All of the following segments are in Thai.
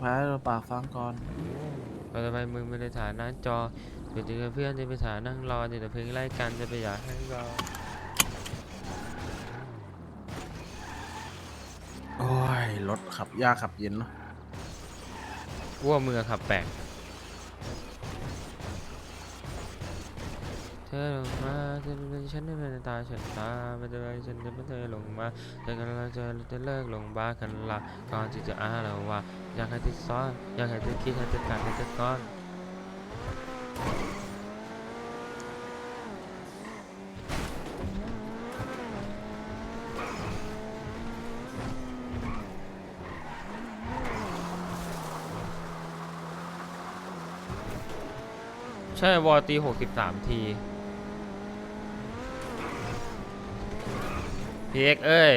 แพ้เราปากฟังก่อนเราจะไปมึงไม่ได้ฐานหน้าจอเดี๋ยวเจอเพื่อนจะไปฐานนั่งรอเดี๋ยวเพลงไล่กันจะไปอยากให้รอโอ้ยรถขับยากขับเย็นเนอะกูว่ามือะขับแปลก ธอลงมาเธอเป็นฉันได้เป็นตาฉันตาไม่ได้ฉันจะไม่เธอลงมาจะกันเราจะจะเลิกลงบ้ากันละก่อนที่จะอ้าเราว่าอยากให้เธอซ้อนอยากให้เธอคิดให้เธอการให้เธอก้อนใช่วอตีหกสิบสามที พีเอ็กเอ้ย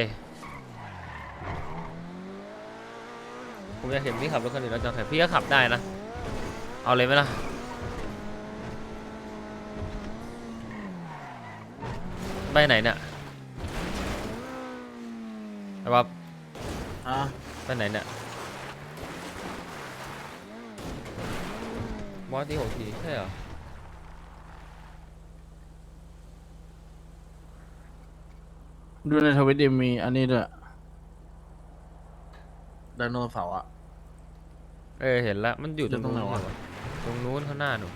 ผมอยากเห็นพี่ขับรถคันอื่นแล้วจังแต่พี่ก็ขับได้นะ เอาเลยไหมล่ะ ไปไหนเนี่ยไอ้บ๊อบฮะไปไหนเนี่ยบอสตีหกทีใช่เหรอ ดูในทวิตดีมีอันนี้ด้วยไดโนเสาร์อะเออเห็นแล้วมันอยู่ตรงอยู่ตรงไหนนู้นวะเหรอตรงนู้นข้างหน้าหนู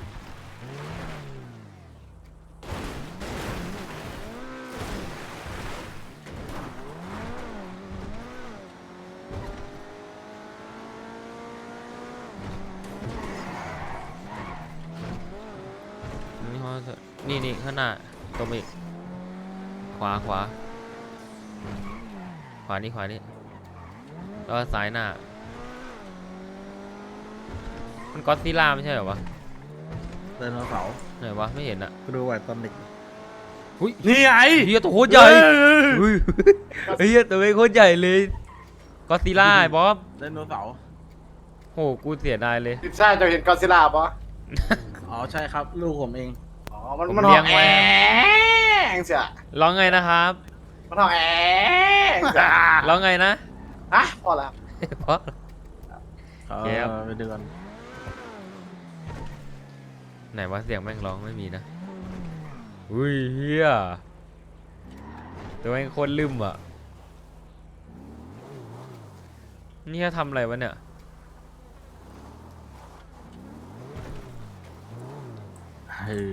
นี่ฮอสนี่นี่ข้างหน้าตรงไปอีกขวาขวา ขวานี่ขวานี่แล้วก็ซ้ายหน้า มันก็อดซิลล่าไม่ใช่เหรอวะไดโนเสาร์ไหนวะไม่เห็นอะก็ดูไว้ตอนเด็กอุ้ยนี่ไงเฮียตัวโคตรใหญ่เฮ้ยอุ้ยเฮียตัวโคตรใหญ่เลยก็อดซิลล่าไอ้บ๊อบไดโนเสาร์โหกูเสียดายเลยทิพย์ชาติจะเห็นกอดซิลล่าปะอ๋อใช่ครับ ลูกผมเอง อ๋อ มันผมมันเลี้ห้อยงงแอไว้ งเสียร้องไงนะครับ มันห้องแอง เสียร้องไงนะฮะพอแล้วเพราะ เอแก๊ปอไปเดือนไหนวะเสียงแม่งร้องไม่มีนะอุ้ยเฮียตัวแม่งโคตรลืมอะ นี่จะทำอะไรวะเนี่ย เฮ้ย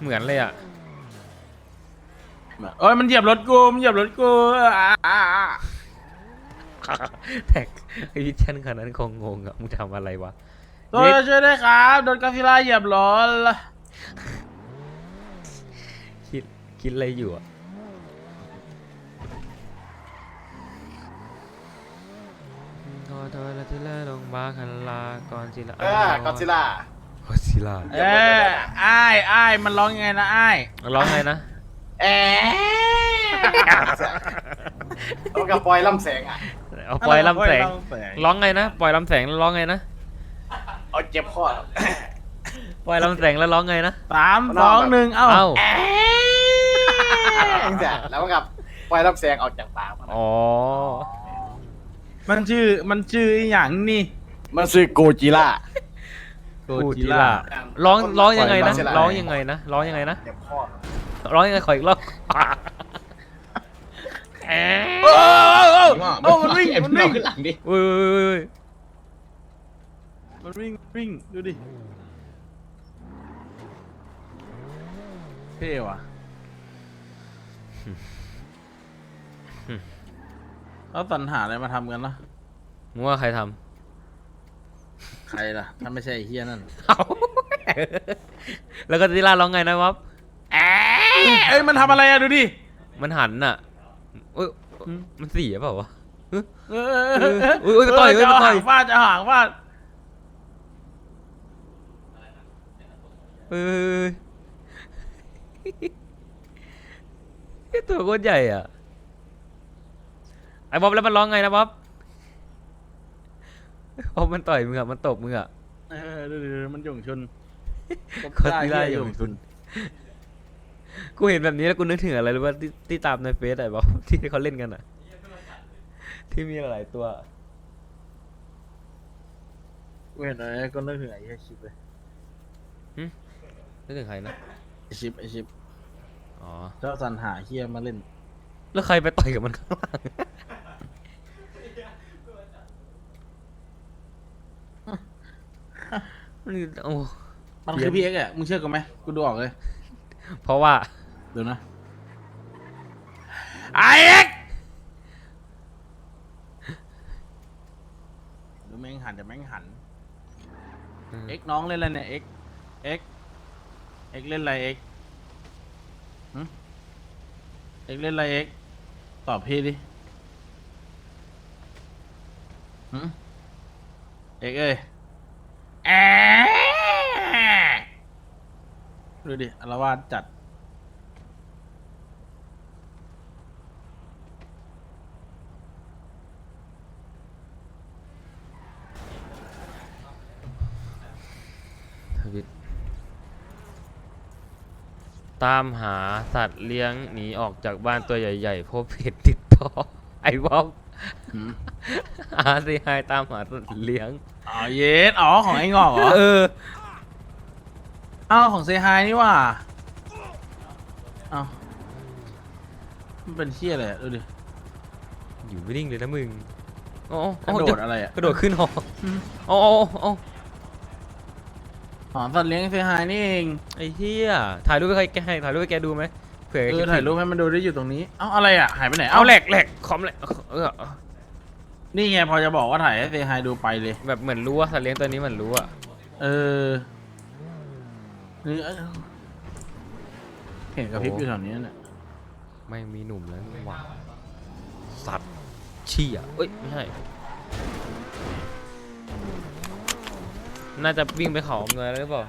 เหมือนเลยอะ เอ้ยมันเหยียบรถกูมันเหยียบรถกูอ่าอ่าอ่าแต่ไอ้วิชันขนาดนั้นคงงงอะมึงทำอะไรวะ ตัวช่วยด้วยครับโดนกาฟิล่าเหยียบรถคิดคิดอะไรอยู่อะขอโทษและที่เลิกลงมาคันลาก่อนจิละเออกอดซิลล่า กอซิลาเอ้ยอ้ายอ้ายมันร้องยังไงนะอ้ายร้องไงนะ แองเสียแล้วกับปล่อยลำแสงอะเอาปล่อยลำแสงปล่อยลำแสงร้องไงนะปล่อยลำแสงแล้วร้องไงนะเอาเจ็บคอปล่อยลำแสงแล้วร้องไงนะสามสองหนึ่งเอ้าเอ้าแองเสียแล้วมันกับปล่อยลำแสงออกจากปากมันอ๋อมันชื่อมันชื่ออหย่างนี่มันคือโกจิล่า กูจิล่าร้องร้องยังไงนะ Godzilla ร้องยังไงนะร้องยังไงนะ เจ็บคอ ร้องยังไงขออีกรอบแอะโอ้โอ้โอ้มันวิ่งมันวิ่งขึ้นหลังดิอุ้ยอุ้ยอุ้ยมันวิ่งวิ่งดูดิเท่ว่ะแล้วสรรหาอะไรมาทำกันนะมึงว่าใครทใครล่ะถ้าไม่ใช่ไอ้เฮียนั่นำเอาแล้วก็จิล่าร้องไงนะวับ เอ้ยมันทำอะไรอะดูดิ มันหันน่ะเอ้ยมันเสียเปล่าวะ เออเอออุ๊ยอุ๊ยต่อยเว้ยจะต่อยหางฟาดจะหางฟาดเอ้ยไอ้ตัวโคตรใหญ่อะ ไอ้บ๊อบแล้วมันร้องไงนะบ๊อบบ๊อบมันต่อยมึงอะ มันตบมึงอะ เออดูดิมันหย่งชุนกอซิลล่าหย่งชุน กูเห็นแบบนี้แล้วกูนึกถึงอะไรรู้ป่ะที่ที่ตามในเฟซไอ้บ๊อบที่เขาเล่นกันอะที่มีหลายๆตัว กูเห็นอะไรก็นึกถึงไอ้เหี้ยชิปเลยนึกถึงใครนะไอ้ชิปไอ้ชิปอ๋อเจ้าสันหาเฮียมาเล่น แล้วใครไปต่อยกับมันข้างล่างมันโอ้มันเหี้คืยอพี่เอ็กซ์อะมึงเชื่อกูไหมกูดูออกเลย เพราะว่าเดี๋ยวนะไอเอ็กซ์เดี๋ยวแม่งหันเดี๋ยวแม่งหันเอ็กซ์น้องเล่นอะไรเนี่ยเอ็กซ์เอ็กซ์เอ็กซ์เล่นอะไรเอ็กซ์หึเอ็กซ์เล่นอะไรเอ็กซ์ตอบพี่ดิหึเอ็กซ์เอ้ยแอะ ดูดิอารวาสจัด ทวิตตามหาสัตว์เลี้ยงหนีออกจากบ้านตัวใหญ่ๆพบเพจติดต่อ ไอ้วอมหืม อาซีไฮตามหาสัตว์เลี้ยง อ๋อเยสอ๋อของไอ้งอกเหรอ เออ อ้าวของเซฮายนี่หว่าอ้าวมันเป็นเชี่ยอะไรอะดูดิ อยู่ไม่นิ่งเลยนะมึงโอ้กระโดดอะไรอะกระโดดขึ้นหอโอ้โอ้โอ้อ๋อสัตว์เลี้ยงเซฮายนี่เองไอ้เหี้ยถ่ายรูปให้ใครถ่ายรูปให้แกดูไหมเผื่อแกเอคิอดถ่ายถึงรูปให้มันดูได้อยู่ตรงนี้ เอ้าอะไรอะ หายไปไหน เอาแหลกแหลกคอมแหลกเออนี่ไงพอจะบอกว่าถ่ายให้เซฮายดูไปเลย แบบเหมือนรู้ว่าสัตว์เลี้ยงตัวนี้เหมือนรู้อะเออ นี่เอ้ยเห็นกระพริบอยู่แถวนี้เนี่ยไม่มีหนุ่มแล้วนี่หว่าสัตว์เชี่ยเอ้ย ไม่ใช่ น่าจะวิ่งไปเขาอำนวยแล้วหรือเปล่า